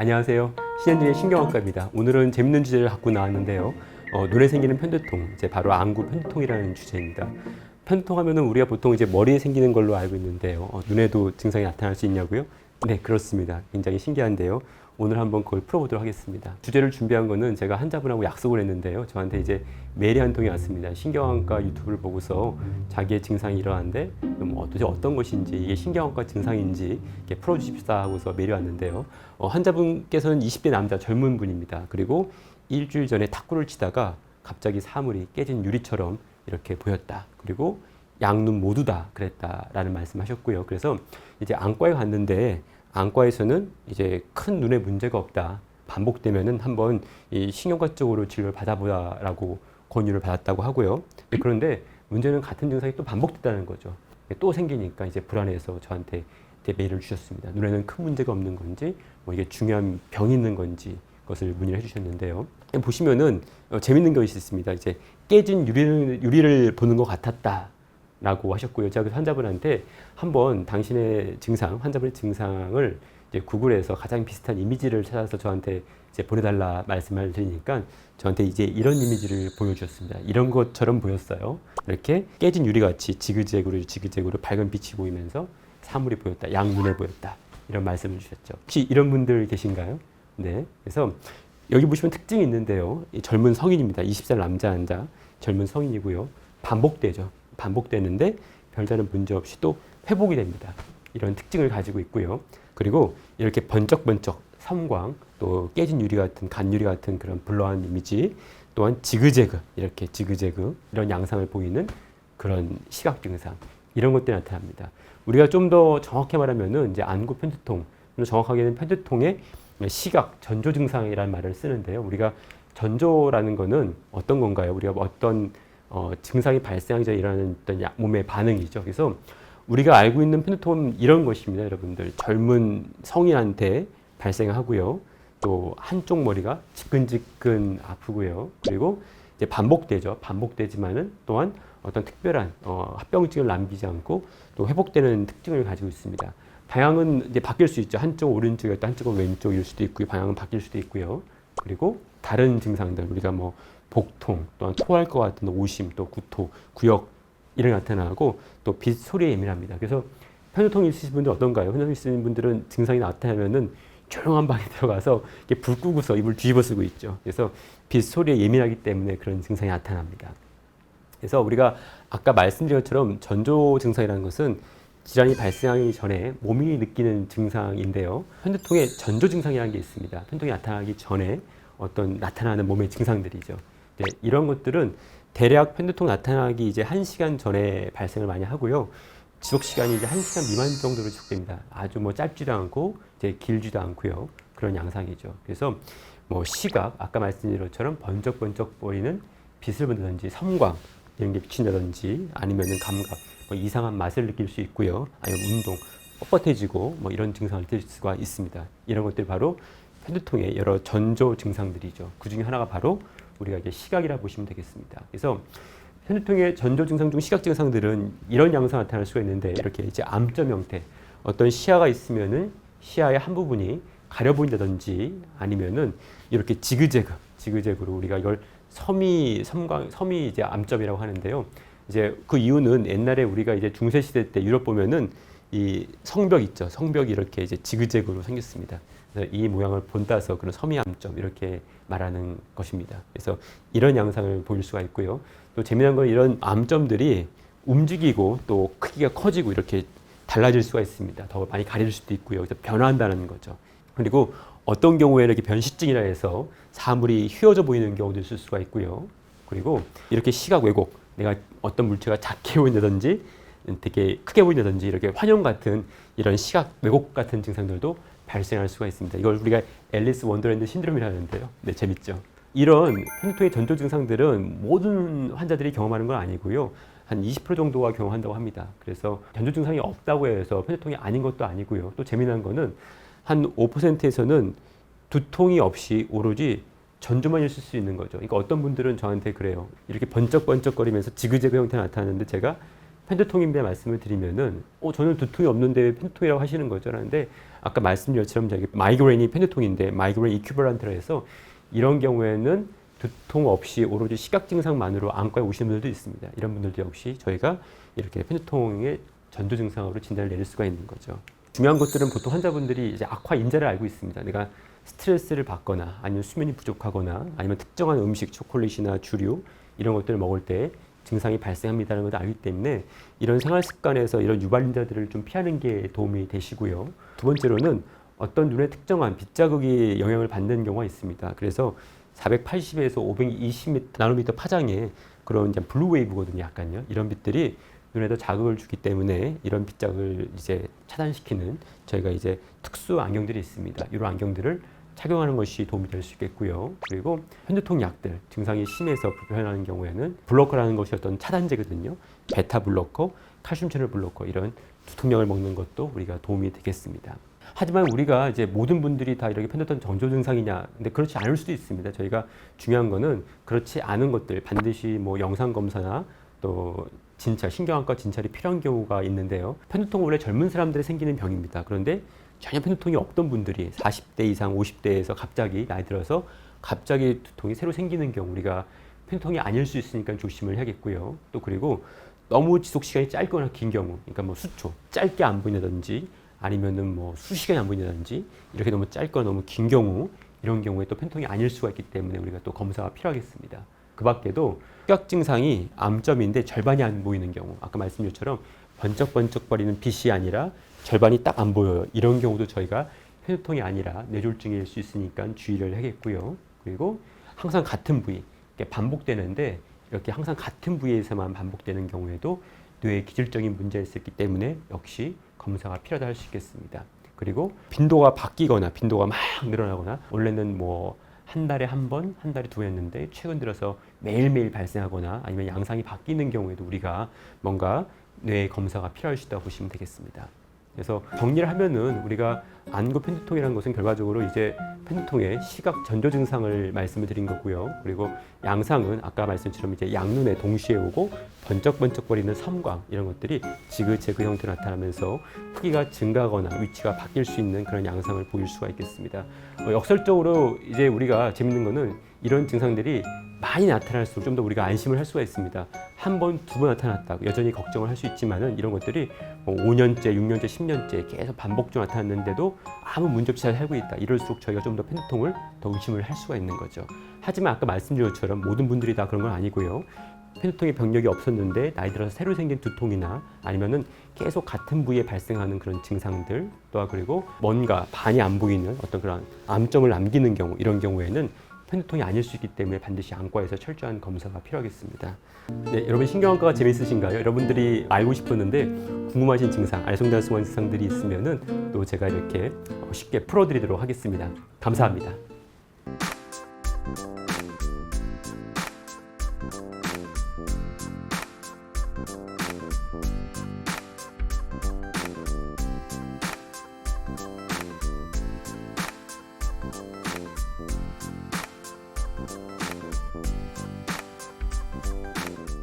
안녕하세요. 신현진의 신경학과입니다. 오늘은 재밌는 주제를 갖고 나왔는데요. 어, 눈에 생기는 편두통, 이제 바로 안구 편두통이라는 주제입니다. 편두통 하면은 우리가 보통 이제 머리에 생기는 걸로 알고 있는데요. 어, 눈에도 증상이 나타날 수 있냐고요? 네, 그렇습니다. 굉장히 신기한데요. 오늘 한번 그걸 풀어보도록 하겠습니다. 주제를 준비한 거는 제가 환자분하고 약속을 했는데요. 저한테 이제 메일이 한 통이 왔습니다. 신경학과 유튜브를 보고서 자기의 증상이 일어났는데 그럼 어도대체 어떤 것인지 이게 신경학과 증상인지 이렇게 풀어주십사 하고서 메일이 왔는데요. 어, 환자분께서는 20대 남자 젊은 분입니다. 그리고 일주일 전에 탁구를 치다가 갑자기 사물이 깨진 유리처럼 이렇게 보였다. 그리고 양눈 모두 다 그랬다라는 말씀하셨고요. 그래서 이제 안과에 갔는데 안과에서는 이제 큰 눈에 문제가 없다. 반복되면은 한번 이 신경과 쪽으로 진료를 받아보라라고 권유를 받았다고 하고요. 네, 그런데 문제는 같은 증상이 또 반복됐다는 거죠. 또 생기니까 이제 불안해서 저한테 메일을 주셨습니다. 눈에는 큰 문제가 없는 건지, 뭐 이게 중요한 병이 있는 건지 그것을 문의를 해주셨는데요. 보시면은 어, 재밌는 것이 있습니다. 이제 깨진 유리를, 유리를 보는 것 같았다. 라고 하셨고요. 제가 그 환자분한테 한번 당신의 증상, 환자분의 증상을 구글에서 가장 비슷한 이미지를 찾아서 저한테 이제 보내달라 말씀을 드리니까 저한테 이제 이런 이미지를 보여주셨습니다. 이런 것처럼 보였어요. 이렇게 깨진 유리같이 지그재그로 지그재그로 밝은 빛이 보이면서 사물이 보였다. 양눈에 보였다. 이런 말씀을 주셨죠. 혹시 이런 분들 계신가요? 네. 그래서 여기 보시면 특징이 있는데요. 이 젊은 성인입니다. 20살 남자 환자, 젊은 성인이고요. 반복되죠. 반복되는데 별다른 문제 없이 또 회복이 됩니다. 이런 특징을 가지고 있고요. 그리고 이렇게 번쩍번쩍 섬광, 또 깨진 유리 같은 간유리 같은 그런 블러한 이미지, 또한 지그재그 이렇게 지그재그 이런 양상을 보이는 그런 시각 증상 이런 것들이 나타납니다. 우리가 좀 더 정확히 말하면은 이제 안구 편두통, 정확하게는 편두통의 시각 전조 증상이라는 말을 쓰는데요. 우리가 전조라는 거는 어떤 건가요? 우리가 어떤 어, 증상이 발생하기 전에 일어나는 어떤 야- 몸의 반응이죠. 그래서 우리가 알고 있는 편두통은 이런 것입니다, 여러분들. 젊은 성인한테 발생하고요. 또 한쪽 머리가 지끈지끈 아프고요. 그리고 이제 반복되죠. 반복되지만은 또한 어떤 특별한 어, 합병증을 남기지 않고 또 회복되는 특징을 가지고 있습니다. 방향은 이제 바뀔 수 있죠. 한쪽 오른쪽이었다 한쪽은 왼쪽일 수도 있고요. 방향은 바뀔 수도 있고요. 그리고 다른 증상들 우리가 뭐 복통 또한 토할 것 같은 오심 또 구토 구역 이런 게 나타나고 또 빛 소리에 예민합니다. 그래서 편두통이 있으신 분들 어떤가요? 편두통 있으신 분들은 증상이 나타나면은 조용한 방에 들어가서 이렇게 불 끄고서 입을 뒤집어 쓰고 있죠. 그래서 빛 소리에 예민하기 때문에 그런 증상이 나타납니다. 그래서 우리가 아까 말씀드린 것처럼 전조 증상이라는 것은 질환이 발생하기 전에 몸이 느끼는 증상인데요. 편두통의 전조 증상이라는 게 있습니다. 편두통이 나타나기 전에 어떤 나타나는 몸의 증상들이죠. 네, 이런 것들은 대략 편두통 나타나기 이제 1시간 전에 발생을 많이 하고요. 지속 시간이 이제 1시간 미만 정도로 지속됩니다. 아주 뭐 짧지도 않고 이제 길지도 않고요. 그런 양상이죠. 그래서 뭐 시각 아까 말씀드린 것처럼 번쩍번쩍 보이는 빛을 본다든지 섬광 이런 게 비친다든지 아니면은 감각 뭐 이상한 맛을 느낄 수 있고요. 아니면 운동 뻣뻣해지고 뭐 이런 증상을 들 수가 있습니다. 이런 것들이 바로 편두통의 여러 전조 증상들이죠. 그 중에 하나가 바로 우리가 이제 시각이라 보시면 되겠습니다. 그래서 편두통의 전조 증상 중 시각 증상들은 이런 양상 나타날 수가 있는데 이렇게 이제 암점 형태 어떤 시야가 있으면은 시야의 한 부분이 가려 보인다든지 아니면은 이렇게 지그재그 지그재그로 우리가 이걸 섬이 섬광 섬이 이제 암점이라고 하는데요. 이제 그 이유는 옛날에 우리가 이제 중세 시대 때 유럽 보면은 이 성벽 있죠. 성벽이 이렇게 이제 지그재그로 생겼습니다. 그래서 이 모양을 본따서 그런 섬이 암점 이렇게 말하는 것입니다. 그래서 이런 양상을 보일 수가 있고요. 또 재미난 건 이런 암점들이 움직이고 또 크기가 커지고 이렇게 달라질 수가 있습니다. 더 많이 가릴 수도 있고요. 그래서 변화한다는 거죠. 그리고 어떤 경우에는 이렇게 변시증이라 해서 사물이 휘어져 보이는 경우도 있을 수가 있고요. 그리고 이렇게 시각 왜곡, 내가 어떤 물체가 작게 보인다든지 되게 크게 보인다든지 이렇게 환영 같은 이런 시각 왜곡 같은 증상들도 발생할 수가 있습니다. 이걸 우리가 앨리스 원더랜드 신드롬이라는데요. 네, 재밌죠. 이런 편두통의 전조 증상들은 모든 환자들이 경험하는 건 아니고요. 한 20% 정도가 경험한다고 합니다. 그래서 전조 증상이 없다고 해서 편두통이 아닌 것도 아니고요. 또 재미난 거는 한 5%에서는 두통이 없이 오로지 전조만 있을 수 있는 거죠. 그러니까 어떤 분들은 저한테 그래요. 이렇게 번쩍번쩍거리면서 지그재그 형태가 나타나는데 제가 편두통인데 말씀을 드리면은 어 저는 두통이 없는데 왜 편두통이라고 하시는 거죠. 라는데 아까 말씀드린 것처럼 저기 마이그레인이 편두통인데 마이그레인 이큐버런트라 해서 이런 경우에는 두통 없이 오로지 시각 증상만으로 안과에 오시는 분들도 있습니다. 이런 분들도 역시 저희가 이렇게 편두통의 전조 증상으로 진단을 내릴 수가 있는 거죠. 중요한 것들은 보통 환자분들이 이제 악화 인자를 알고 있습니다. 내가 스트레스를 받거나 아니면 수면이 부족하거나 아니면 특정한 음식, 초콜릿이나 주류 이런 것들을 먹을 때 증상이 발생합니다라는 것을 알기 때문에 이런 생활 습관에서 이런 유발인자들을 좀 피하는 게 도움이 되시고요. 두 번째로는 어떤 눈의 특정한 빛자극이 영향을 받는 경우가 있습니다. 그래서 480에서 520 나노미터 파장의 그런 이제 블루 웨이브거든요. 약간요. 이런 빛들이 눈에도 자극을 주기 때문에 이런 빛자극을 이제 차단시키는 저희가 이제 특수 안경들이 있습니다. 이런 안경들을 착용하는 것이 도움이 될 수 있겠고요. 그리고 편두통 약들 증상이 심해서 불편하는 경우에는 블로커라는 것이 어떤 차단제거든요. 베타 블로커, 칼슘 채널 블로커 이런 두통약을 먹는 것도 우리가 도움이 되겠습니다. 하지만 우리가 이제 모든 분들이 다 이렇게 편두통 전조 증상이냐? 근데 그렇지 않을 수도 있습니다. 저희가 중요한 거는 그렇지 않은 것들 반드시 뭐 영상 검사나 또 진찰, 신경안과 진찰이 필요한 경우가 있는데요. 편두통은 원래 젊은 사람들이 생기는 병입니다. 그런데 전혀 편두통이 없던 분들이 40대 이상, 50대에서 갑자기 나이 들어서 갑자기 두통이 새로 생기는 경우 우리가 편두통이 아닐 수 있으니까 조심을 해야겠고요. 또 그리고 너무 지속 시간이 짧거나 긴 경우, 그러니까 뭐 수초, 짧게 안 보인다든지 아니면은 뭐 수시간이 안 보인다든지 이렇게 너무 짧거나 너무 긴 경우 이런 경우에 또 편통이 아닐 수가 있기 때문에 우리가 또 검사가 필요하겠습니다. 그 밖에도 흑약 증상이 암점인데 절반이 안 보이는 경우, 아까 말씀드린 것처럼 번쩍번쩍거리는 빛이 아니라 절반이 딱 안 보여요. 이런 경우도 저희가 편두통이 아니라 뇌졸중일 수 있으니까 주의를 하겠고요. 그리고 항상 같은 부위, 반복되는데 이렇게 항상 같은 부위에서만 반복되는 경우에도 뇌에 기질적인 문제가 있었기 때문에 역시 검사가 필요하다 할 수 있겠습니다. 그리고 빈도가 바뀌거나 빈도가 막 늘어나거나 원래는 뭐 한 달에 한 번, 한 달에 두 번였는데 최근 들어서 매일매일 발생하거나 아니면 양상이 바뀌는 경우에도 우리가 뭔가 뇌 검사가 필요할 수 있다고 보시면 되겠습니다. 그래서 정리를 하면은 우리가 안구 편두통이라는 것은 결과적으로 이제 편두통의 시각 전조 증상을 말씀을 드린 거고요. 그리고 양상은 아까 말씀처럼 이제 양눈에 동시에 오고 번쩍번쩍거리는 섬광 이런 것들이 지그재 그 형태로 나타나면서 크기가 증가하거나 위치가 바뀔 수 있는 그런 양상을 보일 수가 있겠습니다. 어, 역설적으로 이제 우리가 재밌는 거는 이런 증상들이 많이 나타날수록 좀 더 우리가 안심을 할 수가 있습니다. 한 번, 두 번 나타났다. 여전히 걱정을 할 수 있지만은 이런 것들이 뭐 5년째, 6년째, 10년째 계속 반복적으로 나타났는데도 아무 문제 없이 잘 살고 있다. 이럴수록 저희가 좀더 편두통을 더 의심을 할 수가 있는 거죠. 하지만 아까 말씀드린 것처럼 모든 분들이 다 그런 건 아니고요. 편두통의 병력이 없었는데 나이 들어서 새로 생긴 두통이나 아니면은 계속 같은 부위에 발생하는 그런 증상들 또한 그리고 뭔가 반이 안 보이는 어떤 그런 암점을 남기는 경우 이런 경우에는 편두통이 아닐 수 있기 때문에 반드시 안과에서 철저한 검사가 필요하겠습니다. 네, 여러분 신경안과가 재밌으신가요? 여러분들이 알고 싶었는데 궁금하신 증상, 알쏭달쏭한 증상들이 있으면은 또 제가 이렇게 쉽게 풀어드리도록 하겠습니다. 감사합니다.